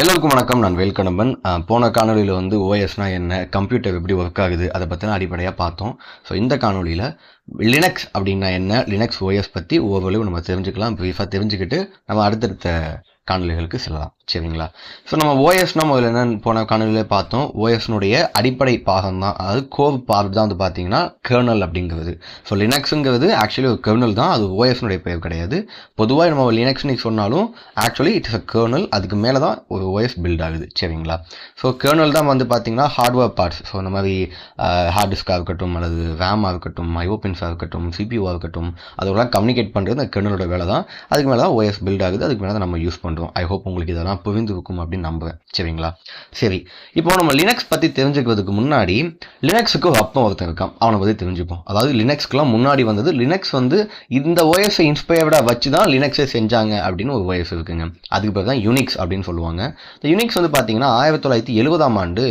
எல்லோருக்கும் வணக்கம். நான் வேல்கணம்பன் போன காணொலியில் வந்து ஓஎஸ்னா என்ன கம்ப்யூட்டர் எப்படி ஒர்க் ஆகுது அதை பற்றின அடிப்படையாக பார்த்தோம். ஸோ இந்த காணொலியில் லினக்ஸ் அப்படின்னா என்ன லினக்ஸ் ஓஎஸ் பற்றி ஒவ்வொரு நம்ம தெரிஞ்சுக்கலாம் ப்ரீஃபாக தெரிஞ்சுக்கிட்டு நம்ம அடுத்தடுத்த காணொலிகளுக்கு செல்லலாம் சரிங்களா? ஸோ நம்ம ஓஎஸ்னா முதல்ல என்னென்னு போன காணொலியிலே பார்த்தோம். ஓஎஸ்னுடைய அடிப்படை பாகம் தான். அதாவது கோவ் பார்ட் தான் வந்து பார்த்தீங்கன்னா கர்னல் அப்படிங்கிறது. ஸோ லினக்ஸுங்கிறது ஆக்சுவலி ஒரு கர்னல் தான். அது ஓஎஸ்னுடைய பெயர் கிடையாது. பொதுவாக நம்ம லினக்ஸ்னு சொன்னாலும் ஆக்சுவலி இட்ஸ் அ கர்னல் அதுக்கு மேலே தான் ஒரு ஓஎஸ் பில்ட் ஆகுது. சரிங்களா? ஸோ கர்னல் தான் வந்து பார்த்தீங்கன்னா ஹார்ட்வேர் பார்ட்ஸ் ஸோ இந்த மாதிரி ஹார்ட் டிஸ்காக இருக்கட்டும் அல்லது ரேமாக இருக்கட்டும் ஐஓபின்ஸாக இருக்கட்டும் சிபியூவாக இருக்கட்டும் அதோட கம்யூனிகேட் பண்ணுறது அந்த கர்னலோட வேலை தான். அதுக்கு மேலே தான் ஓஎஸ் பில்ட் ஆகுது. அதுக்கு மேலே தான் நம்ம யூஸ் பண்ணுறோம் ஐ ஹோப் உங்களுக்கு இதெல்லாம் புரிந்துருக்கும் அப்படின்னு நம்புவேன். சரிங்களா? சரி இப்போ நம்ம லினக்ஸ் பற்றி தெரிஞ்சுக்கிறதுக்கு முன்னாடி லினக்ஸுக்கு ஒரு அப்பம் ஒருத்தன் இருக்கான். அவனை பற்றி தெரிஞ்சுப்போம். அதாவது லினக்ஸ்க்குலாம் முன்னாடி வந்தது லினக்ஸ் வந்து இந்த ஓஎஸை இன்ஸ்பயர்டாக வச்சு தான் லினக்ஸை செஞ்சாங்க அப்படின்னு ஒரு ஓஎஸ் இருக்குங்க. அதுக்கு பேர் தான் யூனிக்ஸ் அப்படின்னு சொல்லுவாங்க. இந்த யூனிக்ஸ் வந்து பார்த்தீங்கன்னா ஆயிரத்தி தொள்ளாயிரத்தி எழுபதாம் ஆண்டு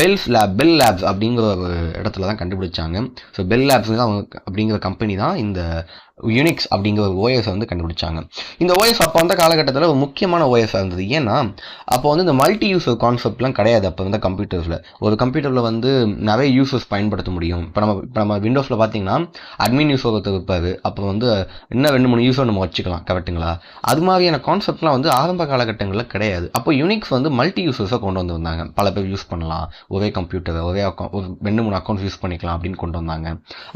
பெல்ஸ் லேப் பெல் லேப்ஸ் அப்படிங்கிற ஒரு இடத்துல தான் கண்டுபிடிச்சாங்க. ஸோ பெல் லேப்ஸ் தான் அவங்க அப்படிங்கிற கம்பெனி தான் இந்த யூனிக்ஸ் அப்படிங்கிற ஒரு ஓஎஸை வந்து கண்டுபிடிச்சாங்க. இந்த ஓஎஸ் அப்போ வந்த காலகட்டத்தில் ஒரு முக்கியமான ஓஎஸாக இருந்தது. ஏன்னா அப்போ வந்து இந்த மல்டி யூசர் கான்செப்ட்லாம் கிடையாது அப்போ இருந்த கம்ப்யூட்டர்ஸில் ஒரு கம்ப்யூட்டரில் வந்து நிறைய யூசர்ஸ் பயன்படுத்த முடியும். இப்போ நம்ம இப்போ நம்ம விண்டோஸில் பார்த்தீங்கன்னா அட்மின் யூசர் ஒருத்தர் இருப்பார். அப்போ வந்து இன்னும் ரெண்டு மூணு யூஸர் நம்ம வச்சுக்கலாம். கரெக்டுங்களா அது மாதிரியான கான்செப்ட்லாம் வந்து ஆரம்ப காலகட்டங்களில் கிடையாது. அப்போ யூனிக்ஸ் வந்து மல்டி யூசர்ஸை கொண்டு வந்து வந்தாங்க. பல பேர் யூஸ் பண்ணலாம். ஒரே கம்ப்யூட்டரை ஒரே அக்கௌண்ட் ஒரு ரெண்டு மூணு அக்கௌண்ட்ஸ் யூஸ் பண்ணிக்கலாம் அப்படின்னு கொண்டு வந்தாங்க.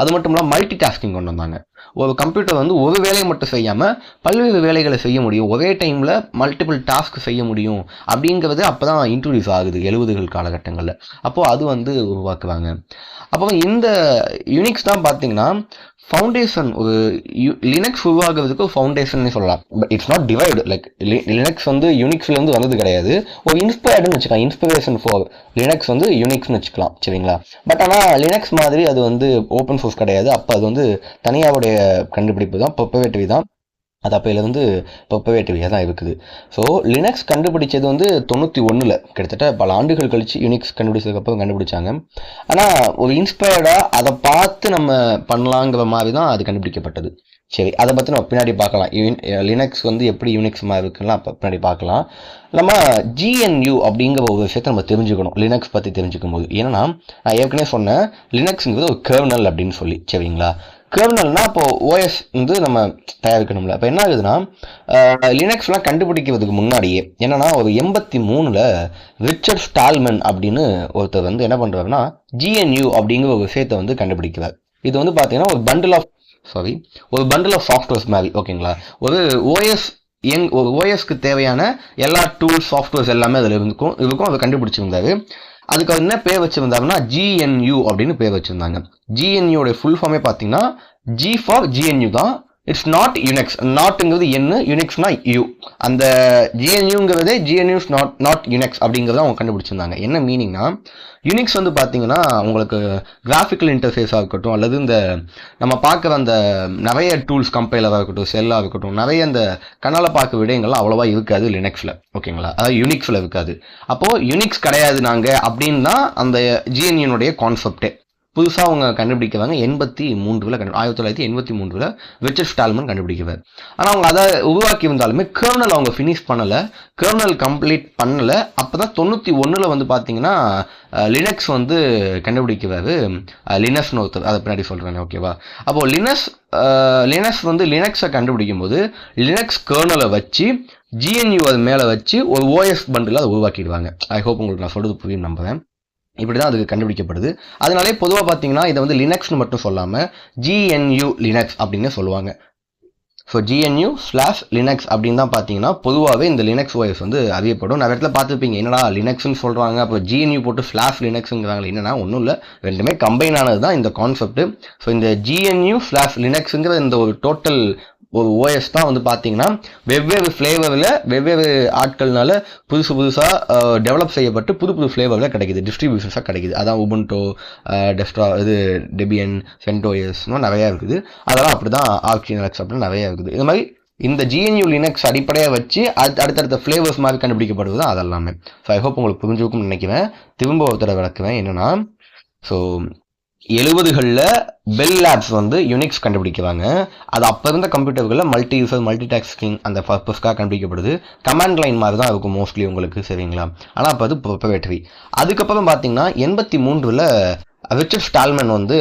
அது மட்டும் இல்லாமல் மல்டி டாஸ்கிங் கொண்டு வந்தாங்க. ஒரு கம்ப்யூட்டர் வந்து ஒரு வேலையை மட்டும் செய்யாமல் பல்வேறு வேலைகளை செய்ய முடியும். ஒரே டைமில் மல்டிபிள் டாஸ்க் செய்ய முடியும். அப்படிங்கிறது அப்போ தான் இன்ட்ரடியூஸ் ஆகுது எழுபதுகள் காலகட்டங்களில். அப்போது அது வந்து உருவாக்குவாங்க. அப்போ இந்த யூனிக்ஸ் தான் பார்த்தீங்கன்னா ஃபவுண்டேஷன் ஒரு லினக்ஸ் உருவாக்குறதுக்கு ஃபவுண்டேஷன் சொல்லலாம். But it's not divide like Linux வந்து யூனிக்ஸ்லேருந்து வந்தது கிடையாது. ஒரு இன்ஸ்பயர்டுன்னு வச்சுக்கலாம். இன்ஸ்பிரேஷன் ஃபார் லினக்ஸ் வந்து யூனிக்ஸ்னு வச்சுக்கலாம். சரிங்களா? பட் ஆனால் லினக்ஸ் மாதிரி அது வந்து ஓப்பன் சோர்ஸ் கிடையாது. அப்போ அது வந்து தனியாவுடைய கண்டுபிடிப்பு தான் ப்ரொப்பவேட்டிவ் தான். அது அப்போலேருந்து ப்ரொப்பவேட்டிவாக தான் இருக்குது. ஸோ லினக்ஸ் கண்டுபிடிச்சது வந்து தொண்ணூற்றி ஒன்றில் கிட்டத்தட்ட பல ஆண்டுகள் கழித்து யூனிக்ஸ் கண்டுபிடிச்சதுக்கப்புறம் கண்டுபிடிச்சாங்க. ஆனால் ஒரு இன்ஸ்பயர்டாக அதை பார்த்து நம்ம பண்ணலாங்கிற மாதிரி தான் அது கண்டுபிடிக்கப்பட்டது. சரி அதை பற்றி நம்ம பின்னாடி பார்க்கலாம். லினக்ஸ் வந்து எப்படி யூனிக்ஸ் மாதிரி இருக்குன்னா அப்போ பின்னாடி பார்க்கலாம். நம்ம ஜிஎன்யூ அப்படிங்கிற ஒரு விஷயத்தை நம்ம தெரிஞ்சுக்கணும். லினக்ஸ் பற்றி தெரிஞ்சுக்கும் போது ஏன்னா நான் ஏற்கனவே சொன்னேன் லினக்ஸுங்கிறது ஒரு கர்னல் அப்படின்னு சொல்லி. சரிங்களா? கர்னல்னா இப்போ ஓஎஸ் வந்து நம்ம தயாரிக்கணும்ல. இப்போ என்ன ஆகுதுன்னா லினக்ஸ்லாம் கண்டுபிடிக்கிறதுக்கு முன்னாடியே என்னன்னா ஒரு எண்பத்தி மூணில் ரிச்சர்ட் ஸ்டால்மன் அப்படின்னு ஒருத்தர் வந்து என்ன பண்ணுறாருன்னா ஜிஎன்யூ அப்படிங்கிற ஒரு விஷயத்தை வந்து கண்டுபிடிக்கிறார். இது வந்து பார்த்தீங்கன்னா ஒரு பண்டில் ஆஃப் சாரி ஒரு பண்டில் ஆஃப் சாஃப்ட்வேர்ஸ் மாதிரி ஓகேங்களா? ஒரு ஓஎஸ் எங் ஒரு ஓஎஸ்க்கு தேவையான எல்லா டூல்ஸ் சாஃப்ட்வேர்ஸ் எல்லாமே அதில் இருக்கும் இருக்கும் அதை கண்டுபிடிச்சிருந்தாரு. அதுக்கு என்ன பேர் வச்சுருந்தாங்கன்னா ஜிஎன்யூ அப்படின்னு பேர் வச்சிருந்தாங்க. ஜிஎன்யூடைய ஃபுல் ஃபார்மே பார்த்தீங்கன்னா ஜி ஃபார் ஜிஎன்யூ தான். இட்ஸ் நாட் யுனெக்ஸ் நாட்டுங்கிறது என்ன? யுனெக்ஸ்னா யூ அந்த ஜிஎன்யூங்கிறதே ஜிஎன்யூஸ் நாட் நாட் யுனெக்ஸ் அப்படிங்கிறத அவங்க கண்டுபிடிச்சிருந்தாங்க. என்ன மீனிங்னா யுனிக்ஸ் வந்து பார்த்தீங்கன்னா உங்களுக்கு கிராஃபிக்கல் இன்டர்ஃபேஸாக இருக்கட்டும் அல்லது இந்த நம்ம பார்க்குற அந்த நிறைய டூல்ஸ் கம்பைலராக இருக்கட்டும் செல்லாக இருக்கட்டும் நிறைய இந்த கண்ணால் பார்க்க விடயங்கள்லாம் அவ்வளோவா இருக்காது லினக்ஸில் ஓகேங்களா? அதாவது யுனிக்ஸில் இருக்காது. அப்போது யுனிக்ஸ் கிடையாது நாங்கள் அப்படின்னா அந்த ஜிஎன்யூனுடைய கான்செப்டே புதுசாக அவங்க கண்டுபிடிக்கிறாங்க எண்பத்தி மூன்றில் கண்டு ஆயிரத்தி தொள்ளாயிரத்தி எண்பத்தி மூன்றில் ரிச்சர்ட் ஸ்டால்மன் கண்டுபிடிக்கிறார் ஆனால் அவங்க அதை உருவாக்கி இருந்தாலுமே கேர்னல் அவங்க ஃபினிஷ் பண்ணலை. கேர்னல் கம்ப்ளீட் பண்ணலை. அப்போ தான் தொண்ணூற்றி ஒன்றில் வந்து பார்த்தீங்கன்னா லினக்ஸ் வந்து கண்டுபிடிக்கிறாரு லினஸ்னு ஒருத்தர் அதை பின்னாடி சொல்கிறேன் ஓகேவா அப்போது லினஸ் லினக்ஸ் வந்து லினக்ஸை கண்டுபிடிக்கும் போது லினக்ஸ் கேர்னலை வச்சு ஜிஎன்யூ அது மேலே வச்சு ஒரு ஓஎஸ் பண்டில் அதை உருவாக்கிடுவாங்க. ஐ ஹோப் உங்களுக்கு நான் சொல்கிறது புரியும் நம்புறேன். இப்படி தான் அதுக்கு கண்டுபிடிக்கப்படுது. அதனாலே பொதுவாக பார்த்தீங்கன்னா இதை வந்து லினக்ஸ்னு மட்டும் சொல்லாமல் ஜிஎன்யூ லினக்ஸ் அப்படின்னு சொல்லுவாங்க. ஸோ ஜிஎன்யூ ஸ்லாஷ் லினக்ஸ் அப்படின்னு தான் பார்த்தீங்கன்னா பொதுவாகவே இந்த லினக்ஸ் ஓஎஸ் வந்து அறியப்படும். நிறைய இடத்துல பார்த்துருப்பீங்க என்னடா லினக்ஸ்னு சொல்கிறாங்க அப்போ ஜிஎன்யூ போட்டு ஸ்லாஷ் லினக்ஸுங்கிறாங்க என்னன்னா ஒன்றும் இல்லை. ரெண்டுமே கம்பைன் ஆனது தான் இந்த கான்செப்ட் ஸோ இந்த ஜிஎன்யூ ஸ்லாஷ் லினக்ஸுங்கிற இந்த ஒரு டோட்டல் ஓஎஸ் தான் வந்து பார்த்தீங்கன்னா வெவ்வேறு ஃப்ளேவரில் வெவ்வேறு ஆட்கள்னால புதுசு புதுசாக டெவலப் செய்யப்பட்டு புது புது ஃப்ளேவரில் கிடைக்குது. டிஸ்ட்ரிபியூஷன்ஸாக கிடைக்குது. அதான் உபன்டோ டெஸ்ட்ரா இது டெபியன் சென்டோயஸ்னு நிறையா இருக்குது. அதெல்லாம் அப்படி தான் ஆக்சினக்ஸ் அப்படின்னு நிறையா இருக்குது. இது மாதிரி இந்த ஜிஎன்யூ லினக்ஸ் அடிப்படையாக வச்சு அது அடுத்தடுத்த ஃப்ளேவர்ஸ் மாதிரி கண்டுபிடிக்கப்படுது தான் அதெல்லாமே. ஸோ ஐ ஹோப் உங்களுக்கு புரிஞ்சுக்கும்னு நினைக்கிறேன். திரும்ப ஒருத்தர விளக்குவேன். என்னென்னா ஸோ எழுபதுகளில் பெல் லேப்ஸ் வந்து யுனிக்ஸ் கண்டுபிடிக்கிறாங்க. அது அப்போ இருந்த கம்ப்யூட்டர்களில் மல்டி யூசர் மல்டி டாஸ்கிங் அந்த பர்பஸ்க்காக கண்டுபிடிக்கப்படுது. கமாண்ட் லைன் மாதிரி தான் இருக்கும் மோஸ்ட்லி உங்களுக்கு சரிங்களா? ஆனால் அப்போ அது ப்ரொப்பரேட்டரி அதுக்கப்புறம் பார்த்தீங்கன்னா எண்பத்தி மூன்றில் ரிச்சர்ட் ஸ்டால்மன் வந்து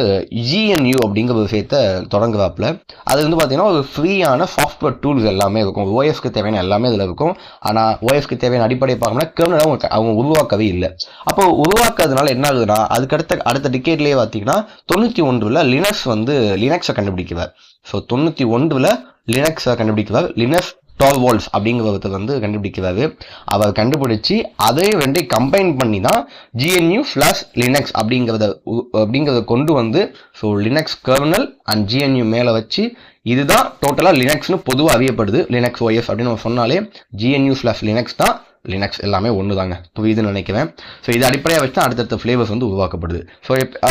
ஜிஎன்யூ அப்படிங்கிற ஒரு விஷயத்தை தொடங்குறாப்புல அது வந்து பார்த்தீங்கன்னா ஒரு ஃப்ரீயான சாஃப்ட்வேர் டூல்ஸ் எல்லாமே இருக்கும். ஓஎஸ்க்கு தேவையான எல்லாமே இதில் இருக்கும். ஆனால் ஓஎஸ்க்கு தேவையான அடிப்படையை பார்க்கணும்னா கேர்னல் அவங்க அவங்க உருவாக்கவே இல்லை. அப்போ உருவாக்குறதுனால என்ன ஆகுதுன்னா அதுக்கடுத்த அடுத்த டிக்கெட்லேயே பார்த்தீங்கன்னா தொண்ணூற்றி ஒன்றில் லினக்ஸ் வந்து லினக்ஸை கண்டுபிடிக்கிறார் ஸோ தொண்ணூற்றி ஒன்றில் லினக்ஸை கண்டுபிடிக்கிறார் லினக்ஸ் டால் வால்ஸ் அப்படிங்கிறத வந்து கண்டுபிடிக்கிறாரு. அவர் கண்டுபிடிச்சி அதே ரெண்டை கம்பைன் பண்ணி தான் ஜிஎன்யூ ஃப்ளாஷ் லினக்ஸ் அப்படிங்கிறத உ- அப்படிங்கிறத கொண்டு வந்து so Linux kernel and GNU மேலே வச்சு இதுதான் டோட்டலாக லினக்ஸ்னு பொதுவாக அறியப்படுது. லினக்ஸ் OS அப்படின்னு நம்ம சொன்னாலே ஜிஎன்யூ ஃப்ளாஷ் லினக்ஸ் தான் லினக்ஸ் எல்லாமே ஒன்று தாங்க புரியுதுன்னு நினைக்கிறேன். ஸோ இது அடிப்படையாக வச்சு தான் அடுத்தடுத்த ஃப்ளேவர்ஸ் வந்து உருவாக்கப்படுது. ஸோ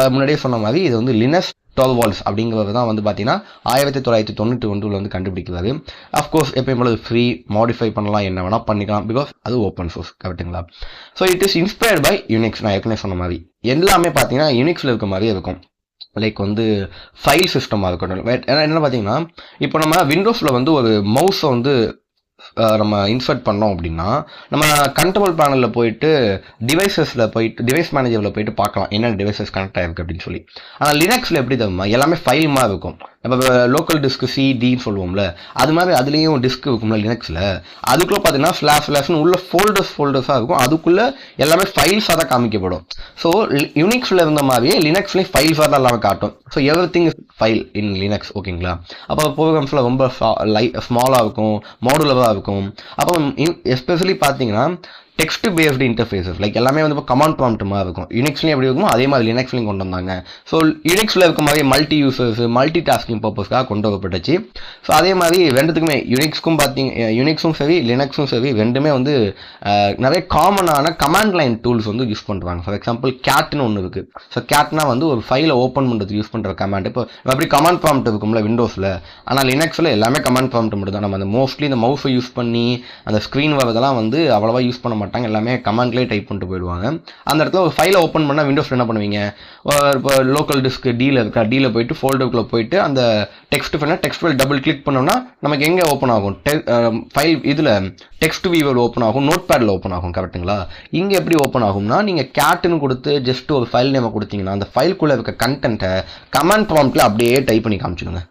முன்னாடியே சொன்ன மாதிரி இது வந்து லினக்ஸ் டுவெல் வால்ஸ் அப்படிங்கிறது தான் வந்து பார்த்தீங்கன்னா ஆயிரத்தி தொள்ளாயிரத்தி தொண்ணூற்றி ஒன்றில் வந்து கண்டுபிடிக்கிறாரு. அஃப்கோர்ஸ் எப்பயும் போல ஃப்ரீ மாடிஃபை பண்ணலாம் என்ன வேணால் பண்ணிக்கலாம் பிகாஸ் அது ஓப்பன் சோர்ஸ் கரெக்ட்டுங்களா so it is inspired by Unix நான் ஏற்கனவே சொன்ன மாதிரி. எல்லாமே பார்த்தீங்கன்னா யூனிக்ஸில் இருக்க மாதிரியே இருக்கும். லைக் வந்து ஃபைல் சிஸ்டமாக இருக்கட்டும். ஏன்னா என்ன பார்த்தீங்கன்னா இப்போ நம்ம விண்டோஸில் வந்து ஒரு மவுஸை வந்து நம்ம இன்சர்ட் பண்ணோம் அப்படின்னா நம்ம கண்ட்ரோல் பேனலில் போயிட்டு டிவைசஸில் போயிட்டு டிவைஸ் மேனேஜரில் போயிட்டு பார்க்கலாம் என்னென்ன டிவைசஸ் கனெக்ட் ஆயிருக்கு அப்படின்னு சொல்லி. ஆனால் லினக்ஸில் எப்படி தருமா எல்லாமே ஃபைல் மாதிரி இருக்கும். இப்போ லோக்கல் டிஸ்க் சி டின்னு சொல்லுவோம்ல அது மாதிரி அதுலேயும் டிஸ்க் இருக்கும்ல லினக்ஸில் அதுக்குள்ளே பார்த்தீங்கன்னா ஸ்லாஷ் ஸ்லாஷ்னு உள்ள ஃபோல்டர்ஸ் ஃபோல்டர்ஸாக இருக்கும். அதுக்குள்ளே எல்லாமே ஃபைல்ஸாக தான் காமிக்கப்படும். ஸோ யூனிக்ஸில் இருந்த மாதிரியே லினக்ஸ்லேயும் ஃபைல்ஸாக தான் எல்லாமே காட்டும். So everything file in Linux ஓகேங்களா? அப்போ ப்ரோக்ராம்ஸில் ரொம்ப லை ஸ்மாலாக இருக்கும் மாடுலராக இருக்கும். அப்போ எஸ்பெஷலி பார்த்தீங்கன்னா டெக்ஸ்ட் பேஸ்டு இன்டர்ஃபேஸஸ் லைக் எல்லாமே வந்து இப்போ கமாண்ட் ப்ராம்ப்ட் மாதிரி இருக்கும். யூனிக்ஸ்லையும் எப்படி இருக்குமோ அதே மாதிரி லினக்ஸ்லையும் கொண்டு வந்தாங்க. ஸோ யூனிக்ஸில் இருக்க மாதிரி மல்டி யூசர்ஸ் மல்டி டாஸ்கிங் பர்பஸ்க்காக கொண்டு வரப்பட்டுச்சு. ஸோ அதே மாதிரி ரெண்டுத்துக்குமே யூனிக்ஸ்க்கும் பார்த்தீங்க யூனிக்ஸும் சரி லினக்ஸும் சரி ரெண்டுமே வந்து நிறைய காமனான கமாண்ட் லைன் டூல்ஸ் வந்து யூஸ் பண்ணுறாங்க ஃபார் எக்ஸாம்பிள் கேட்னு ஒன்று இருக்குது ஸோ கேட்னா வந்து ஒரு ஃபைலை ஓப்பன் பண்ணுறதுக்கு யூஸ் பண்ணுற கமாண்ட் இப்போ அப்படி கமாண்ட் ப்ராம்ப்ட் இருக்கும்ல விண்டோஸில் ஆனால் லினக்ஸில் எல்லாமே கமாண்ட் ப்ராம்ப்ட் மட்டும் தான் நம்ம அந்த மோஸ்ட்லி இந்த மவுஸை யூஸ் பண்ணி அந்த ஸ்க்ரீன் வரதெல்லாம் வந்து அவ்வளோவா யூஸ் பண்ண மாட்டாங்க. எல்லாமே கமாண்ட்லேயே டைப் பண்ணிட்டு போயிடுவாங்க. அந்த இடத்துல ஒரு ஃபைலை ஓப்பன் பண்ணால் விண்டோஸில் என்ன பண்ணுவீங்க? இப்போ லோக்கல் டிஸ்க் டீல இருக்கா? டீல போயிட்டு ஃபோல்டருக்குள்ளே போயிட்டு அந்த text file text file double click பண்ணோம்னா நமக்கு எங்கே ஓப்பன் ஆகும்? ஃபைல் இதில் டெக்ஸ்ட் வியூவில் ஓப்பன் ஆகும் நோட் பேடில் ஓப்பன் ஆகும் கரெக்ட்டுங்களா இங்கே எப்படி ஓப்பன் ஆகும்னா நீங்கள் கேட்டுன்னு கொடுத்து ஜஸ்ட் ஒரு ஃபைல் நேமை கொடுத்தீங்கன்னா அந்த ஃபைல்குள்ளே இருக்க கண்டென்ட்டை கமெண்ட் ப்ராம்ப்டில் அப்படியே டைப் பண்ணி காமிச்சிடுங்க.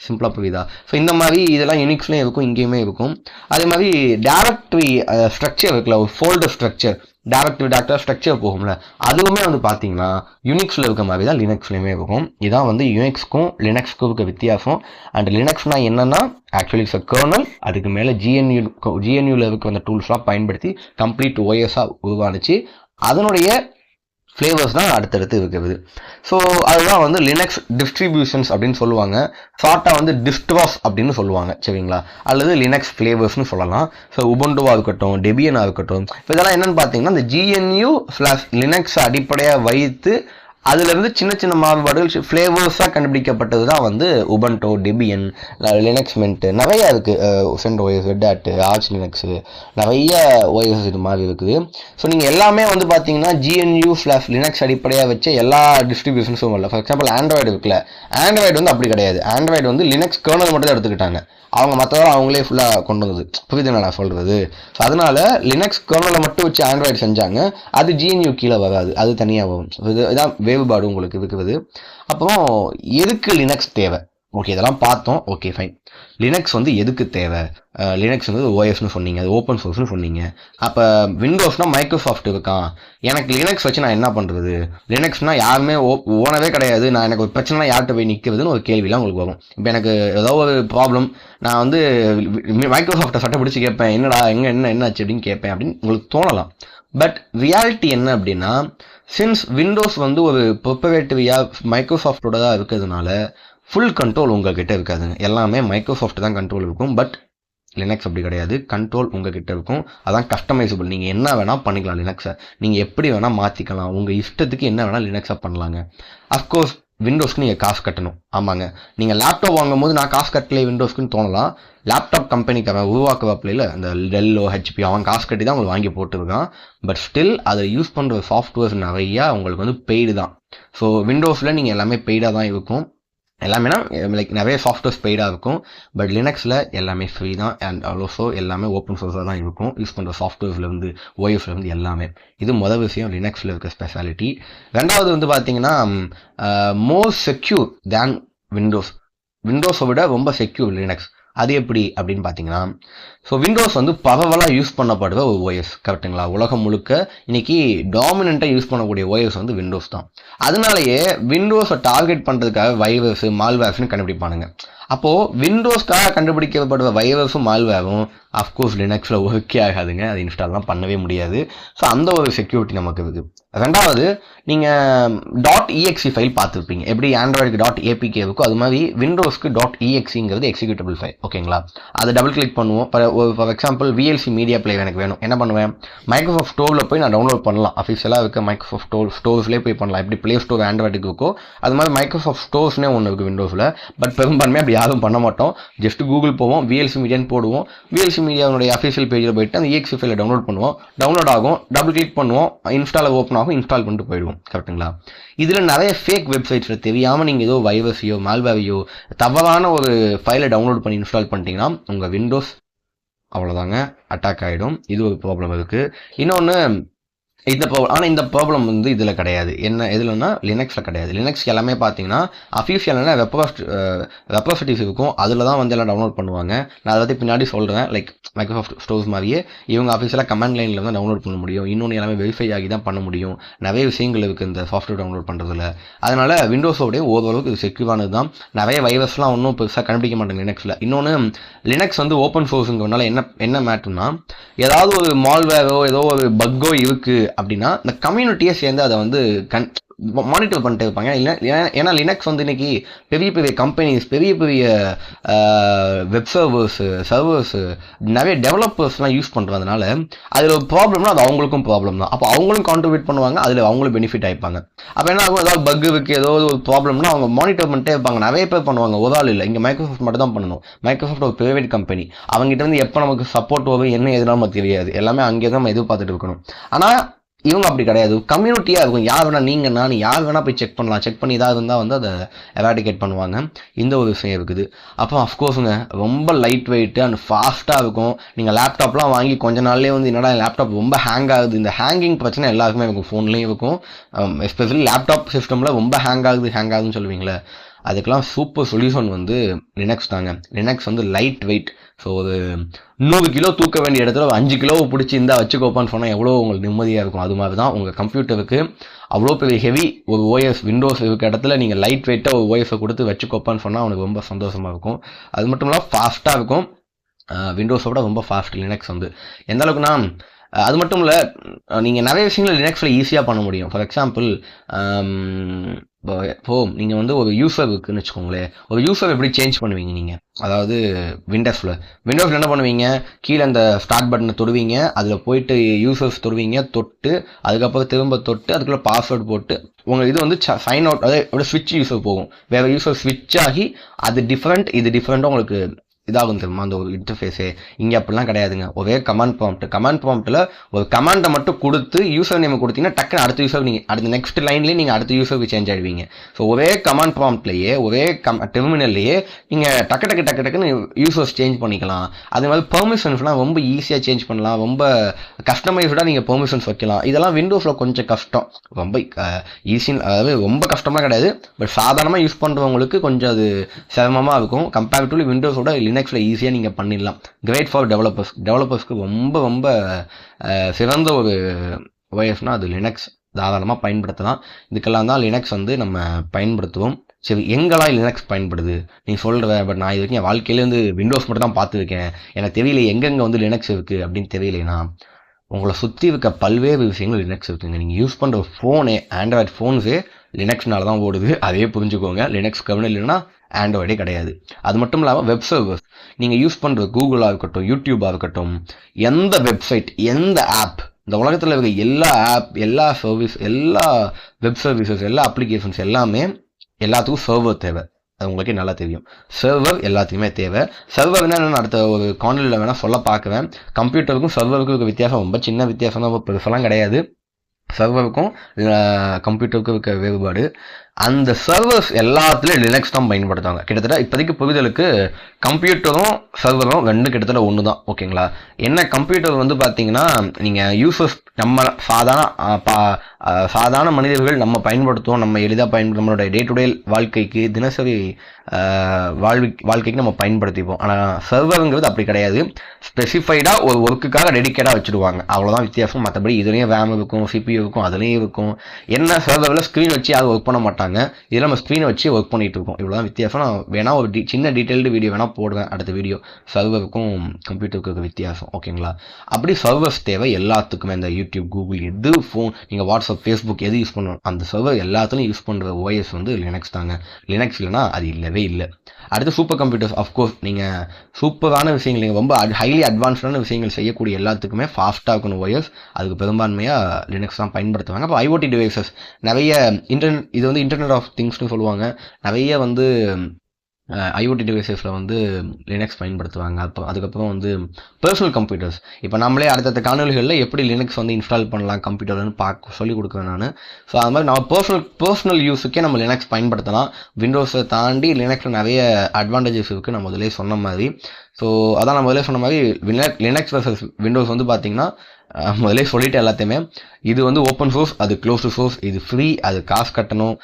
சிம்பிளாக புரியுதா? ஸோ இந்த மாதிரி இதெல்லாம் யூனிக்ஸ்லேயும் இருக்கும் இங்கேயுமே இருக்கும். அதே மாதிரி டேரக்டரி ஸ்ட்ரக்சர் இருக்குல்ல ஒரு folder structure directory director structure போகும்ல. அதுவுமே வந்து பார்த்தீங்கன்னா யூனிக்ஸில் இருக்க மாதிரி தான் லினக்ஸ்லையுமே இருக்கும். இதான் வந்து யூனிக்ஸ்க்கும் லினக்ஸ்க்கும் இருக்க வித்தியாசம். அண்ட் லினக்ஸ்னால் என்னென்னா ஆக்சுவலி இட்ஸ் கர்னல் அதுக்கு மேலே ஜிஎன்யூ ஜிஎன்யூவில் இருக்க அந்த டூல்ஸ்லாம் பயன்படுத்தி கம்ப்ளீட் ஓஎஸாக உருவானுச்சு. அதனுடைய ஃப்ளேவர்ஸ் தான் அடுத்தடுத்து இருக்கிறது. ஸோ அதுதான் வந்து லினக்ஸ் டிஸ்ட்ரிபியூஷன்ஸ் அப்படின்னு சொல்லுவாங்க. ஷார்ட்டாக வந்து டிஸ்ட்ராஸ் அப்படின்னு சொல்லுவாங்க சரிங்களா? அல்லது லினக்ஸ் ஃப்ளேவர்ஸ்னு சொல்லலாம். ஸோ உபண்டுவா இருக்கட்டும் டெபியனாக இருக்கட்டும். இப்போ இதெல்லாம் என்னென்னு பார்த்தீங்கன்னா இந்த ஜிஎன்யூ ஸ்லாஷ் லினக்ஸ் அடிப்படையாக வைத்து அதுலேருந்து சின்ன சின்ன மாறுபாடுகள் ஃப்ளேவர்ஸாக கண்டுபிடிக்கப்பட்டது தான் வந்து உபன்டோ டெபியன் லினக்ஸ் மென்ட்டு நிறையா இருக்குது CentOS Red Arch Linux நிறைய ஓஎஸ் இது மாதிரி இருக்குது. ஸோ நீங்கள் எல்லாமே வந்து பார்த்தீங்கன்னா ஜிஎன்யூ ஃப்ளாஷ் லினக்ஸ் அடிப்படையாக வச்சு எல்லா டிஸ்ட்ரிபியூஷன்ஸும் இல்லை ஃபார் எக்ஸாம்பிள் ஆண்ட்ராய்டு இருக்குல்ல. ஆண்ட்ராய்டு வந்து அப்படி கிடையாது. ஆண்ட்ராய்டு வந்து லினக்ஸ் கேர்னல் மட்டும் தான் எடுத்துக்கிட்டாங்க. அவங்க மற்றதெல்லாம் அவங்களே ஃபுல்லாக கொண்டு வந்தது. புரியுதுங்களா நான் சொல்கிறது ஸோ அதனால் லினக்ஸ் கர்னலை மட்டும் வச்சு ஆண்ட்ராய்டு செஞ்சாங்க. அது ஜிஎன்யூ கீழே வராது. அது தனியாக வரும். இது இதான் வேறுபாடு உங்களுக்கு இருக்கிறது அப்புறம் எதுக்கு லினக்ஸ் தேவை? ஓகே இதெல்லாம் பார்த்தோம். ஓகே ஃபைன் லினக்ஸ் வந்து எதுக்கு தேவை? லினக்ஸ் வந்து ஓஎஸ்னு சொன்னீங்க அது ஓப்பன் சோர்ஸ்னு சொன்னீங்க. அப்போ விண்டோஸ்னால் மைக்ரோசாஃப்ட் இருக்கான் எனக்கு லினக்ஸ் வச்சு நான் என்ன பண்ணுறது லினக்ஸ்னால் யாருமே ஓ ஓனவே கிடையாது. நான் எனக்கு ஒரு பிரச்சனை யார்கிட்ட போய் நிற்கிறதுன்னு ஒரு கேள்விலாம் உங்களுக்கு வரும். இப்போ எனக்கு ஏதோ ஒரு ப்ராப்ளம் நான் வந்து மைக்ரோசாஃப்ட்டை சட்டை பிடிச்சி கேட்பேன். என்னடா எங்கே என்ன என்னாச்சு அப்படின்னு கேட்பேன் அப்படின்னு உங்களுக்கு தோணலாம். பட் ரியாலிட்டி என்ன அப்படின்னா சின்ஸ் விண்டோஸ் வந்து ஒரு ப்ரொப்பரேட்டரியாக மைக்ரோசாஃப்டோட தான் இருக்கிறதுனால ஃபுல் கண்ட்ரோல் உங்ககிட்ட இருக்காதுங்க எல்லாமே மைக்ரோசாஃப்ட் தான் கண்ட்ரோல் இருக்கும். பட் லினக்ஸ் அப்படி கிடையாது. கண்ட்ரோல் உங்ககிட்ட இருக்கும். அதான் கஸ்டமைசபிள் நீங்கள் என்ன வேணால் பண்ணிக்கலாம் லினக்ஸை நீங்கள் எப்படி வேணால் மாற்றிக்கலாம் உங்கள் இஷ்டத்துக்கு என்ன வேணால் லினக்ஸை பண்ணலாங்க. அஃப்கோர்ஸ் விண்டோஸ்க்கு நீங்கள் காசு கட்டணும். ஆமாங்க. நீங்கள் லேப்டாப் வாங்கும் போது நான் காசு கட்டலை விண்டோஸ்க்குன்னு தோணலாம். லேப்டாப் கம்பெனிக்கு அவன் உருவாக்குவாப்பில் அந்த டெல்லோ ஹெச்பி அவன் காசு கட்டி தான் உங்களுக்கு வாங்கி போட்டுருக்கான். பட் ஸ்டில் அதை யூஸ் பண்ணுற சாஃப்ட்வேர்ஸ் நிறையா உங்களுக்கு வந்து பெய்டு தான். ஸோ விண்டோஸில் நீங்கள் எல்லாமே பெய்டாக தான் இருக்கும். எல்லாமேனா லைக் நிறைய சாஃப்ட்வேர்ஸ் பெய்டாக இருக்கும். பட் லினக்ஸில் எல்லாமே ஃப்ரீ தான். அண்ட் ஆல்சோ எல்லாமே ஓப்பன் சோர்ஸாக தான் இருக்கும். யூஸ் பண்ணுற சாஃப்ட்வேர்ஸ்லேருந்து ஓஎஸ்லேருந்து எல்லாமே. இது மொதல் விஷயம் லினக்ஸில் இருக்க ஸ்பெஷாலிட்டி ரெண்டாவது வந்து பார்த்தீங்கன்னா மோர் செக்யூர் தேன் விண்டோஸ் விண்டோஸை விட ரொம்ப செக்யூர் லினக்ஸ் அது எப்படி அப்படின்னு பார்த்தீங்கன்னா ஸோ விண்டோஸ் வந்து பரவலாக யூஸ் பண்ணப்படுற ஒரு ஓஎஸ் கரெக்டுங்களா உலகம் முழுக்க இன்னைக்கு டாமினண்ட்டாக யூஸ் பண்ணக்கூடிய ஓஎஸ் வந்து விண்டோஸ் தான். அதனாலேயே விண்டோஸை டார்கெட் பண்ணுறதுக்காக வைரஸ் மால்வேர்ஸ்னு கண்டுபிடிப்பானுங்க. அப்போது விண்டோஸ்க்காக கண்டுபிடிக்கப்படுற வைரஸும் மால்வேரும் அஃப்கோர்ஸ் லினக்ஸில் ஒர்க்கே ஆகாதுங்க. அது இன்ஸ்டால்லாம் பண்ணவே முடியாது. ஸோ அந்த ஒரு செக்யூரிட்டி நமக்கு இருக்குது ரெண்டாவது நீங்கள் டாட் இஎக்ஸி ஃபைல் பார்த்துருப்பீங்க. எப்படி ஆண்ட்ராய்டுக்கு டாட் ஏபிகே இருக்கோ அது மாதிரி விண்டோஸ்க்கு டாட் இஎக்ஸிங்கிறது எக்ஸிக்யூட்டபிள் ஃபைல் ஓகேங்களா அதை டபுள் கிளிக் பண்ணுவோம். For example VLC media player எனக்கு வேணும். என்ன பண்ணுவேன்? மைக்ரோசாஃப்ட் ஸ்டோரில் போய் நான் டவுன்லோட் பண்ணலாம். அஃபிஷியலாக இருக்க மைக்ரோசாஃப்ட் ஸ்டோர் ஸ்டோர்ஸ்லேயே போய் பண்ணலாம். எப்படி ப்ளே ஸ்டோர் ஆண்ட்ராய்டுக்கு இருக்கோ அது மாதிரி மைக்ரோசாஃப்ட் ஸ்டோர்ஸ்னே ஒன்று இருக்குது விண்டோஸில் பட் பெரும்பான்மை அப்படி யாரும் பண்ண மாட்டோம். ஜஸ்ட் கூகுள் போவோம் விஎல்சி மீடியான்னு போடுவோம். விஎல்சி மீடியாவுடைய அஃபிஷியல் பேஜில் போயிட்டு அந்த இஎக்ஸி ஃபைலை டவுன்லோட் பண்ணுவோம். டவுன்லோட் ஆகும் டபுள் கிளிக் பண்ணுவோம் இன்ஸ்டாலில் ஓப்பன் ஆகும் இன்ஸ்டால் பண்ணிட்டு போயிடுவோம். கரெக்ட்டுங்களா இதில் நிறைய ஃபேக் வெப்சைட்ஸில் தெரியாமல் நீங்கள் ஏதோ வைரஸையோ மால்வேவையோ தவறான ஒரு ஃபைலை டவுன்லோட் பண்ணி இன்ஸ்டால் பண்ணிட்டீங்கன்னா உங்கள் விண்டோஸ் அவ்வளோதாங்க அட்டாக் ஆகிடும் இது ஒரு ப்ராப்ளம் இருக்குது இன்னொன்று இந்த ப்ராப்ளம் ஆனால் இந்த ப்ராப்ளம் வந்து இதில் கிடையாது. என்ன எதுலன்னா லினக்ஸில் கிடையாது. லினக்ஸ் எல்லாமே பார்த்தீங்கன்னா அஃபீஷியலான ரெப்ரோஸ்ட் ரெப்ரோசிட்டிஸ் இருக்கும். அதில் தான் வந்து எல்லாம் டவுன்லோட் பண்ணுவாங்க. நான் அதை பற்றி பின்னாடி சொல்கிறேன் லைக் மைக்ரோசாஃப்ட் ஸ்டோர்ஸ் மாதிரியே இவங்க ஆஃபீஸில் கமெண்ட் லைனில் தான் டவுன்லோட் பண்ண முடியும். இன்னொன்று எல்லாமே வெரிஃபை ஆகி தான் பண்ண முடியும். நிறைய விஷயங்கள் இருக்குது இந்த சாஃப்ட்வேர் டவுன்லோட் பண்ணுறதுல அதனால் விண்டோஸோடைய ஓரளவுக்கு இது செக்யூரானது தான். நிறைய வைரஸ்லாம் ஒன்றும் பெருசாக கண்டுபிடிக்க மாட்டாங்க லினக்ஸில் இன்னொன்று லினக்ஸ் வந்து ஓப்பன் சோர்ஸுங்கிறனால என்ன என்ன மேட்டர்னா ஏதாவது ஒரு மால்வேரோ ஏதோ ஒரு பக்கோ இருக்குது அப்படின்னா இந்த கம்யூனிட்டியை சேர்ந்து அதை வந்து கன் மானிட்டர் பண்ணிட்டு இருப்பாங்க. இல்லை ஏன்னா லினக்ஸ் வந்து இன்னைக்கு பெரிய பெரிய கம்பெனிஸ் பெரிய பெரிய வெப் சர்வர்ஸு சர்வர்ஸு நிறைய டெவலப்பர்ஸ்லாம் யூஸ் பண்ணுறதுனால அதில் ஒரு ப்ராப்ளம்னா அது அவங்களுக்கும் ப்ராப்ளம் தான். அப்போ அவங்களும் கான்ட்ரிபியூட் பண்ணுவாங்க அதில் அவங்களும் பெனிஃபிட் ஆகிப்பாங்க அப்போ என்ன ஆகும்? ஏதாவது பக் இருக்குது ஏதோ ஒரு ப்ராப்ளம்னா அவங்க மானிட்டர் பண்ணிட்டே இருப்பாங்க. நிறைய பேர் பண்ணுவாங்க. ஒரு ஆள் இல்லை. இங்கே மைக்ரோசாஃப்ட் மட்டும் தான் பண்ணணும். மைக்ரோசாஃப்ட் ஒரு ப்ரைவேட் கம்பெனி அவங்ககிட்ட வந்து எப்போ நமக்கு சப்போர்ட் வரும் என்ன எதுனாலும் தெரியாது. எல்லாமே அங்கே தான் நம்ம எதிர்பார்த்துட்டு இருக்கணும். ஆனால் இவங்க அப்படி கிடையாது. கம்யூனிட்டியாக இருக்கும். யார் வேணால் நீங்கள் நான் யார் வேணால் போய் செக் பண்ணலாம். செக் பண்ணி இதாக இருந்தால் வந்து அதை எராடிகேட் பண்ணுவாங்க. இந்த ஒரு விஷயம் இருக்குது. அப்போ அஃப்கோர்ஸுங்க ரொம்ப லைட் வெயிட்டு அண்ட் ஃபாஸ்ட்டாக இருக்கும். நீங்கள் லேப்டாப்லாம் வாங்கி கொஞ்ச நாள்லேயே வந்து என்னடா லேப்டாப் ரொம்ப ஹேங் ஆகுது. இந்த ஹேங்கிங் பிரச்சனை எல்லாருக்குமே இருக்கும். ஃபோன்லேயும் இருக்கும். எஸ்பெஷலி லேப்டாப் சிஸ்டமில் ரொம்ப ஹேங் ஆகுது ஹேங் ஆகுதுன்னு சொல்லுவீங்களே. அதுக்கெல்லாம் சூப்பர் சொல்யூஷன் வந்து லினக்ஸ் தாங்க. லினக்ஸ் வந்து லைட் வெயிட் ஸோ ஒரு நூறு கிலோ தூக்க வேண்டிய இடத்துல ஒரு அஞ்சு கிலோவை பிடிச்சி இந்த வச்சுக்கோப்பான்னு சொன்னால் எவ்வளோ உங்களுக்கு நிம்மதியாக இருக்கும். அது மாதிரி தான் உங்கள் கம்ப்யூட்டருக்கு அவ்வளோ பெரிய ஹெவி ஒரு ஓஎஸ் விண்டோஸ் இருக்க இடத்துல நீங்கள் லைட் வெயிட்டாக ஒரு ஓஎஸை கொடுத்து வச்சுக்கோப்பான்னு சொன்னால் அவனுக்கு ரொம்ப சந்தோஷமாக இருக்கும். அது மட்டும் இல்லாமல் ஃபாஸ்ட்டாக இருக்கும். விண்டோஸோட ரொம்ப ஃபாஸ்ட் லினக்ஸ் வந்து. எந்த அளவுக்குனா அது மட்டும் இல்லை நீங்கள் நிறைய விஷயங்கள் லினக்ஸில் ஈஸியாக பண்ண முடியும். ஃபார் எக்ஸாம்பிள் இப்போ நீங்கள் வந்து ஒரு யூசர் இருக்குன்னு வச்சுக்கோங்களேன். ஒரு யூசர் எப்படி சேஞ்ச் பண்ணுவீங்க நீங்கள் அதாவது விண்டோஸில் விண்டோஸில் என்ன பண்ணுவீங்க? கீழே அந்த ஸ்டார்ட் பட்டனை தொடுவீங்க. அதில் போயிட்டு யூசர்ஸ் தொடுவீங்க. தொட்டு அதுக்கப்புறம் திரும்ப தொட்டு அதுக்குள்ளே பாஸ்வேர்டு போட்டு உங்கள் இது வந்து சைன் அவுட் அதாவது ஸ்விட்ச் யூசர் போகும். வேறு யூசர் ஸ்விட்ச் ஆகி அது டிஃப்ரெண்ட் இது டிஃப்ரெண்ட்டாக உங்களுக்கு இதாகும் தெரியுமா? அந்த ஒரு இன்டர்ஃபேஸே இங்கே அப்படிலாம் கிடையாதுங்க. ஒரே கமாண்ட் ப்ராம்ப்ட் கமாண்ட் ப்ராம்ப்ட்டில் ஒரு கமாண்டை மட்டும் கொடுத்து யூசர் நேம் கொடுத்தீங்கன்னா டக்குன்னு அடுத்த யூசர் நீங்கள் அடுத்த நெக்ஸ்ட் லைன்லேயே நீங்கள் அடுத்த யூசருக்கு சேஞ்ச் ஆகிடுவீங்க ஸோ ஒரே கமாண்ட் ப்ராம்ப்ட்லேயே ஒரே கம் டெர்மினல்லையே நீங்கள் டக்கு டக்கு டக்கு டக்குன்னு யூசர்ஸ் சேஞ்ச் பண்ணிக்கலாம். அதே மாதிரி பெர்மிஷன்ஸ்லாம் ரொம்ப ஈஸியாக சேஞ்ச் பண்ணலாம். ரொம்ப கஸ்டமைஸ்டாக நீங்கள் பெர்மிஷன்ஸ் வைக்கலாம். இதெல்லாம் விண்டோஸில் கொஞ்சம் கஷ்டம். ரொம்ப ஈஸின்னு அதாவது ரொம்ப கஷ்டமாக கிடையாது. பட் சாதாரணமாக யூஸ் பண்ணுறவங்களுக்கு கொஞ்சம் அது சிரமமாக இருக்கும். கம்பேரிட்டிவ்லி விண்டோஸோட லினக்ஸில் ஈஸியாக நீங்கள் பண்ணிடலாம். கிரேட் ஃபார் டெவலப்பர்ஸ் டெவலப்பர்ஸ்க்கு ரொம்ப ரொம்ப சிறந்த ஒரு ஒய்எஸ்னால் அது லினக்ஸ் தாராளமாக பயன்படுத்தலாம். இதுக்கெல்லாம் தான் லினக்ஸ் வந்து நம்ம பயன்படுத்துவோம். சரி எங்கெல்லாம் லினக்ஸ் பயன்படுது? நீ சொல்கிற பட் நான் இது வரைக்கும் என் வாழ்க்கையிலேருந்து விண்டோஸ் மட்டும் தான் பார்த்துருக்கேன். எனக்கு தெரியல எங்கெங்கே வந்து லினக்ஸ் இருக்குது அப்படின்னு தெரியலைனா உங்களை சுற்றி இருக்க பல்வேறு விஷயங்கள் லினக்ஸ் இருக்குங்க. நீங்கள் யூஸ் பண்ணுற ஃபோனே ஆண்ட்ராய்ட் ஃபோன்ஸே லினக்ஸ்னால தான் ஓடுது. அதே புரிஞ்சுக்கோங்க. லினக்ஸ் கவனம் இல்லைன்னா ஆண்ட்ராய்டே கிடையாது. அது மட்டும் இல்லாமல் வெப் சர்வர்ஸ் நீங்கள் யூஸ் பண்ணுற கூகுளாக இருக்கட்டும் யூடியூபாக இருக்கட்டும் எந்த வெப்சைட் எந்த ஆப் இந்த உலகத்தில் இருக்க எல்லா ஆப் எல்லா சர்வீஸ் எல்லா வெப் சர்வீசஸ் எல்லா அப்ளிகேஷன்ஸ் எல்லாமே எல்லாத்துக்கும் சர்வர் தேவை. அது உங்களுக்கே நல்லா தெரியும். சர்வர் எல்லாத்துக்குமே தேவை. சர்வர் நான் அடுத்த ஒரு காணொலியில் வேணால் சொல்ல பார்க்குவேன் கம்ப்யூட்டருக்கும் சர்வருக்கும் இருக்க வித்தியாசம் ரொம்ப சின்ன வித்தியாசம் தான் பெருசெல்லாம் கிடையாது. சர்வருக்கும் கம்ப்யூட்டருக்கும் இருக்க வேறுபாடு. அந்த சர்வர்ஸ் எல்லாத்துலேயும் லினக்ஸ் தான் பயன்படுத்துவாங்க. கிட்டத்தட்ட இப்போதைக்கு புரிதலுக்கு கம்ப்யூட்டரும் சர்வரும் ரெண்டு கிட்டத்தட்ட ஒன்று தான் ஓகேங்களா? என்ன கம்ப்யூட்டர் வந்து பார்த்தீங்கன்னா நீங்கள் யூசர்ஸ் நம்ம சாதாரண பா- சாதாரண மனிதர்கள் நம்ம பயன்படுத்துவோம். நம்ம எளிதாக பயன்படுத்த நம்மளோட டே டு டே வாழ்க்கைக்கு தினசரி வாழ்வி வாழ்க்கைக்கு நம்ம பயன்படுத்திப்போம். ஆனால் சர்வருங்கிறது அப்படி கிடையாது. ஸ்பெசிஃபைடாக ஒரு ஒர்க்குக்காக டெடிக்கேட்டாக வச்சுருவாங்க அவ்வளோதான் வித்தியாசம். மற்றபடி இதுலேயும் ரேம் இருக்கும் CPU இருக்கும் அதுலேயும் இருக்கும். என்ன சர்வரில் ஸ்க்ரீன் வச்சு யாரும் ஒர்க் பண்ண மாட்டாங்க. இதில் நம்ம ஸ்க்ரீனை வச்சு ஒர்க் பண்ணிகிட்டு இருக்கோம் இவ்வளோ தான் வித்தியாசம். நான் வேணால் ஒரு டி சின்ன டீட்டெயில்டு வீடியோ வேணால் போடுவேன் அடுத்த வீடியோ சர்வருக்கும் கம்ப்யூட்டருக்கு வித்தியாசம். ஓகேங்களா அப்படி சர்வர்ஸ் தேவை எல்லாத்துக்குமே. இந்த யூடியூப் கூகுள் எது ஃபோன் நீங்கள் வாட்ஸ்அப் ஃபேஸ்புக் எது யூஸ் பண்ணணும். அந்த சர்வர் எல்லாத்துலையும் யூஸ் பண்ணுற ஓஎஸ் வந்து லினக்ஸ் தாங்க. லினக்ஸ் இல்லைனா அது இல்லவே இல்லை. அடுத்து சூப்பர் கம்ப்யூட்டர்ஸ் அஃப்கோர்ஸ் நீங்கள் சூப்பரான விஷயங்கள் நீங்கள் ரொம்ப ஹைலி அட்வான்ஸ்டான விஷயங்கள் செய்யக்கூடிய எல்லாத்துக்குமே ஃபாஸ்ட்டாக இருக்கணும் ஒயர்ஸ் அதுக்கு பெரும்பான்மையாக லினக்ஸ் தான் பயன்படுத்துவாங்க. அப்போ ஐஓடி டிவைசஸ் நிறைய இன்டர்நெட் இது வந்து இன்டர்நெட் ஆஃப் திங்ஸ்னு சொல்லுவாங்க. நிறைய வந்து ஐஓடி டிவைசஸில் வந்து லினக்ஸ் பயன்படுத்துவாங்க. அப்போ அதுக்கப்புறம் வந்து பர்சனல் கம்ப்யூட்டர்ஸ் இப்போ நம்மளே அடுத்தடுத்த காணொலிகளில் எப்படி லினக்ஸ் வந்து இன்ஸ்டால் பண்ணலாம் கம்ப்யூட்டர்னு பார்க்க சொல்லி கொடுக்குறேன் நான். ஸோ அது மாதிரி நம்ம பர்சனல் பர்சனல் யூஸுக்கே நம்ம லினக்ஸ் பயன்படுத்தலாம். விண்டோஸை தாண்டி லினக்ஸில் நிறைய அட்வான்டேஜஸ் இருக்குது நம்ம முதலே சொன்ன மாதிரி. ஸோ அதான் நம்ம முதலே சொன்ன மாதிரி லினக்ஸ் வர்சஸ் விண்டோஸ் வந்து பார்த்தீங்கன்னா முதலே சொல்லிட்டு எல்லாத்தையுமே. இது வந்து ஓப்பன் சோர்ஸ் அது க்ளோஸ் டு சோர்ஸ் இது ஃப்ரீ அது காசு கட்டணும்.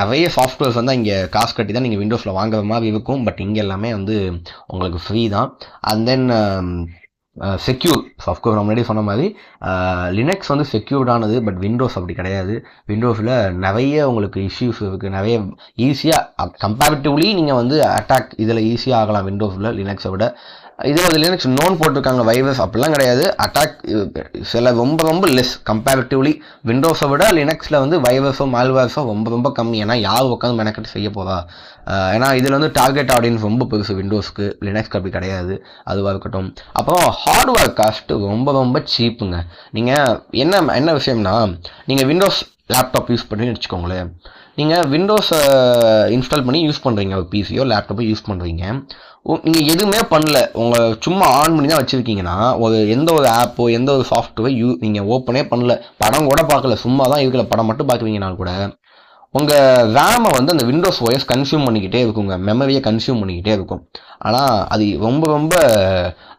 நிறைய சாஃப்ட்வேர்ஸ் வந்து இங்கே காசு கட்டி தான் நீங்கள் விண்டோஸில் வாங்குற மாதிரி இருக்கும் பட் இங்கே எல்லாமே வந்து உங்களுக்கு ஃப்ரீ தான். அண்ட் தென் செக்யூர் சாஃப்ட்வேர் நான் முன்னாடி சொன்ன மாதிரி லினக்ஸ் வந்து செக்யூர்டானது பட் விண்டோஸ் அப்படி கிடையாது. விண்டோஸில் நிறைய உங்களுக்கு இஷ்யூஸ் இருக்குது நிறைய ஈஸியாக கம்பேரிட்டிவ்லி நீங்கள் வந்து அட்டாக் இதில் ஈஸியாக ஆகலாம் விண்டோஸில் லினக்ஸை விட. இதில் அது லினக்ஸ் நோன் போட்டிருக்காங்க வைரஸ் அப்படிலாம் கிடையாது. அட்டாக் சில ரொம்ப ரொம்ப லெஸ் கம்பேரிட்டிவ்லி விண்டோஸை விட லினக்ஸில் வந்து வைரஸோ மால்வேர்ஸோ ரொம்ப ரொம்ப கம்மி. ஏன்னா யார் உட்காந்து மெனக்கெட்டு செய்ய போதா ஏன்னா இதில் வந்து டார்கெட் ஆடியன்ஸ் ரொம்ப பெருசு. விண்டோஸ்க்கு லினக்ஸ்க்கு அப்படி கிடையாது. அதுவாக இருக்கட்டும். அப்புறம் ஹார்ட்வேர் காஸ்ட்டு ரொம்ப ரொம்ப சீப்புங்க நீங்கள் என்ன என்ன விஷயம்னா நீங்கள் விண்டோஸ் லேப்டாப் யூஸ் பண்ணி வச்சுக்கோங்களேன். நீங்கள் விண்டோஸை இன்ஸ்டால் பண்ணி யூஸ் பண்ணுறீங்க ஒரு பிசியோ லேப்டாப்போ யூஸ் பண்ணுறீங்க நீங்கள் எதுவுமே பண்ணல. உங்கள் சும்மா ஆன் பண்ணி தான் வச்சுருக்கீங்கன்னா ஒரு எந்த ஒரு ஆப்போ எந்த ஒரு சாஃப்ட்வேர் யூ நீங்கள் ஓப்பனே பண்ணல. படம் கூட பார்க்கல. சும்மா தான் இருக்கிற படம் மட்டும் பார்க்குறீங்கன்னா கூட உங்கள் ரேமை வந்து அந்த விண்டோஸ் ஓஎஸ் கன்சியூம் பண்ணிக்கிட்டே இருக்குங்க மெமரியை கன்சியூம் பண்ணிக்கிட்டே இருக்கும். ஆனால் அது ரொம்ப ரொம்ப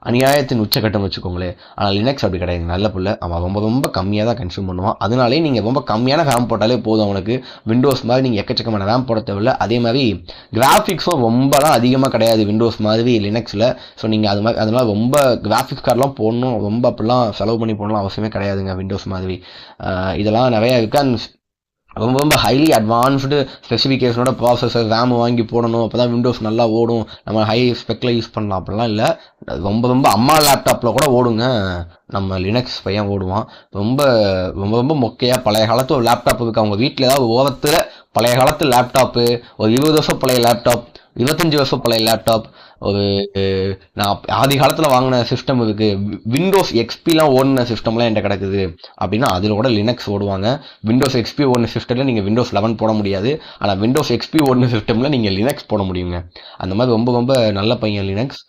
அநியாயத்தின் உச்சக்கட்டம் வச்சுக்கோங்களேன். ஆனால் லினக்ஸ் அப்படி கிடையாது. நல்ல பிள்ளை. அவன் ரொம்ப ரொம்ப கம்மியாக தான் கன்சியூம் பண்ணுவான். அதனாலே நீங்கள் ரொம்ப கம்மியான ரேம் போட்டாலே போதும் அவனுக்கு. விண்டோஸ் மாதிரி நீங்கள் எக்கச்சக்கமான ரேம் போட தேவையில்ல. அதே மாதிரி கிராஃபிக்ஸும் ரொம்பலாம் அதிகமாக கிடையாது விண்டோஸ் மாதிரி லினக்ஸில் ஸோ நீங்கள் அது மாதிரி அதனால் ரொம்ப கிராஃபிக்ஸ் கார்டெலாம் போடணும். ரொம்ப அப்படிலாம் செலவு பண்ணி போடணும் அவசியமே கிடையாதுங்க விண்டோஸ் மாதிரி. இதெல்லாம் நிறையா இருக்குது அண்ட் ரொம்ப ரொம்ப ஹைலி அட்வான்ஸ்டு ஸ்பெசிஃபிகேஷனோட ப்ராசஸர் ரேம் வாங்கி போடணும். அப்போ தான் விண்டோஸ் நல்லா ஓடும். நம்ம ஹை ஸ்பெக்கில் யூஸ் பண்ணலாம். அப்படிலாம் இல்லை. ரொம்ப ரொம்ப அம்மா லேப்டாப்பில் கூட ஓடுங்க. நம்ம லினக்ஸ் பையன் ஓடுவான். ரொம்ப ரொம்ப ரொம்ப மொக்கையாக பழைய காலத்து ஒரு லேப்டாப் இருக்குது அவங்க வீட்டில் ஏதாவது ஓரத்தில் பழைய காலத்து லேப்டாப்பு ஒரு இருபது வருஷம் பழைய லேப்டாப் இருபத்தஞ்சி வருஷம் பழைய லேப்டாப் ஒரு நான் ஆதி காலத்தில் வாங்கின சிஸ்டம் இருக்குது விண்டோஸ் எக்ஸ்பிலாம் ஓடின சிஸ்டம்லாம் என்கிட்ட கிடக்குது. அப்படின்னா அதில் கூட லினக்ஸ் ஓடுவாங்க. விண்டோஸ் எக்ஸ்பி ஓடின சிஸ்டமில் நீங்கள் விண்டோஸ் லெவன் போட முடியாது. ஆனால் விண்டோஸ் எக்ஸ்பி ஓடின சிஸ்டமில் நீங்கள் லினக்ஸ் போட முடியுங்க. அந்த மாதிரி ரொம்ப ரொம்ப நல்ல பையன் லினக்ஸ்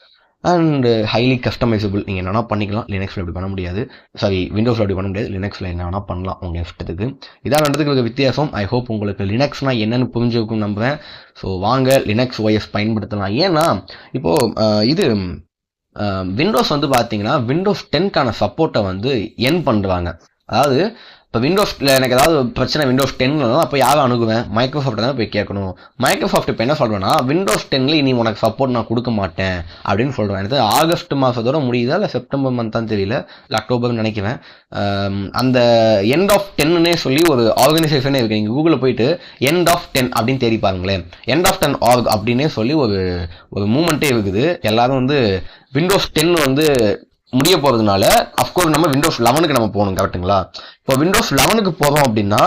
அண்ட் ஹைலி கஸ்டமைசபிள் நீங்கள் என்ன பண்ணிக்கலாம். லினக்ஸில் அப்படி பண்ண முடியாது. சாரி விண்டோஸில் அப்படி பண்ண முடியாது. லினக்ஸில் என்ன பண்ணலாம் உங்கள் இஷ்டத்துக்கு இதான் ரெண்டுத்துக்கு வித்தியாசம். ஐ ஹோப் உங்களுக்கு லினக்ஸ்னால் என்னென்னு புரிஞ்சுக்கும் நம்புகிறேன் ஸோ வாங்க லினக்ஸ் ஒய்எஸ் பயன்படுத்தலாம். ஏன்னா இப்போது இது விண்டோஸ் வந்து பார்த்தீங்கன்னா விண்டோஸ் டென்க்கான சப்போர்ட்டை வந்து என் பண்ணுறாங்க அதாவது இப்போ விண்டோஸில் எனக்கு ஏதாவது பிரச்சனை விண்டோஸ் டென்னில் அப்போ யாரும் அணுகுவேன்? மைக்ரோசாஃப்ட் தான் போய் கேட்கணும். மைக்ரோசாஃப்ட் இப்போ என்ன சொல்கிறேன்னா விண்டோஸ் டென்னில் இனி உனக்கு சப்போர்ட் நான் கொடுக்க மாட்டேன் அப்படின்னு சொல்கிறேன் எனக்கு ஆகஸ்ட் மாதத்தோட முடியுதா இல்லை செப்டம்பர் மந்த் தான் தெரியல. இல்லை அக்டோபர்னு நினைக்கிறேன். அந்த எண்ட் ஆஃப் டென்னுனே சொல்லி ஒரு ஆர்கனைசேஷனே இருக்குது நீங்கள் கூகுளில் போயிட்டு எண்ட் ஆஃப் டென் அப்படின்னு தேடி பாருங்களேன். எண்ட் ஆஃப் டென் ஆர்க் அப்படின்னே சொல்லி ஒரு ஒரு மூமெண்ட்டே இருக்குது. எல்லாரும் வந்து விண்டோஸ் டென் வந்து முடிய போகிறதுனால அஃப்கோர்ஸ் நம்ம விண்டோஸ் லெவனுக்கு நம்ம போகணும் கரெக்ட்டுங்களா இப்போ விண்டோஸ் லெவனுக்கு போகிறோம் அப்படின்னா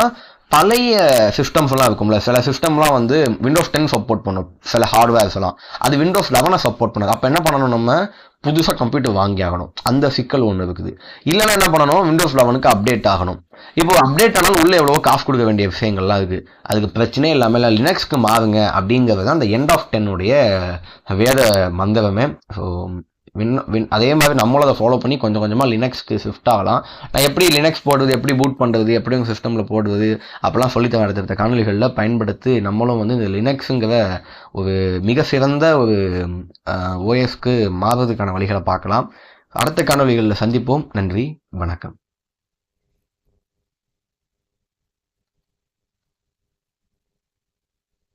பழைய சிஸ்டம்ஸ் எல்லாம் இருக்கும்ல சில சிஸ்டம்லாம் வந்து விண்டோஸ் டென் சப்போர்ட் பண்ணும் சில ஹார்ட்வேர்ஸ் எல்லாம். அது விண்டோஸ் லெவனை சப்போர்ட் பண்ணாது. அப்போ என்ன பண்ணணும் நம்ம? புதுசாக கம்ப்யூட்டர் வாங்கி ஆகணும். அந்த சிக்கல் ஒன்று இருக்குது. இல்லைன்னா என்ன பண்ணணும்? விண்டோஸ் லெவனுக்கு அப்டேட் ஆகணும். இப்போ அப்டேட் ஆனாலும் உள்ளே எவ்வளோ காசு கொடுக்க வேண்டிய விஷயங்கள்லாம் இருக்குது அதுக்கு பிரச்சனையே இல்லாமல் இல்லை லினக்ஸ்க்கு மாறுங்க அப்படிங்கிறது தான் அந்த எண்ட் ஆஃப் டென்னுடைய வேத மந்திரமே ஸோ வின் வின் அதே மாதிரி நம்மளும் அதை ஃபாலோ பண்ணி கொஞ்சம் கொஞ்சமாக லினக்ஸ்க்கு ஷிஃப்ட் ஆகலாம். நான் எப்படி லினக்ஸ் போடுறது எப்படி பூட் பண்ணுறது எப்படி உங்கள் சிஸ்டமில் போடுறது சொல்லி சொல்லித்தர அடுத்தடுத்த காணொலிகளில் பயன்படுத்தி நம்மளும் வந்து இந்த லினக்ஸுங்கிற ஒரு மிக சிறந்த ஒரு ஓஎஸ்க்கு மாறுறதுக்கான வழிகளை பார்க்கலாம். அடுத்த காணொலிகளில் சந்திப்போம். நன்றி வணக்கம்.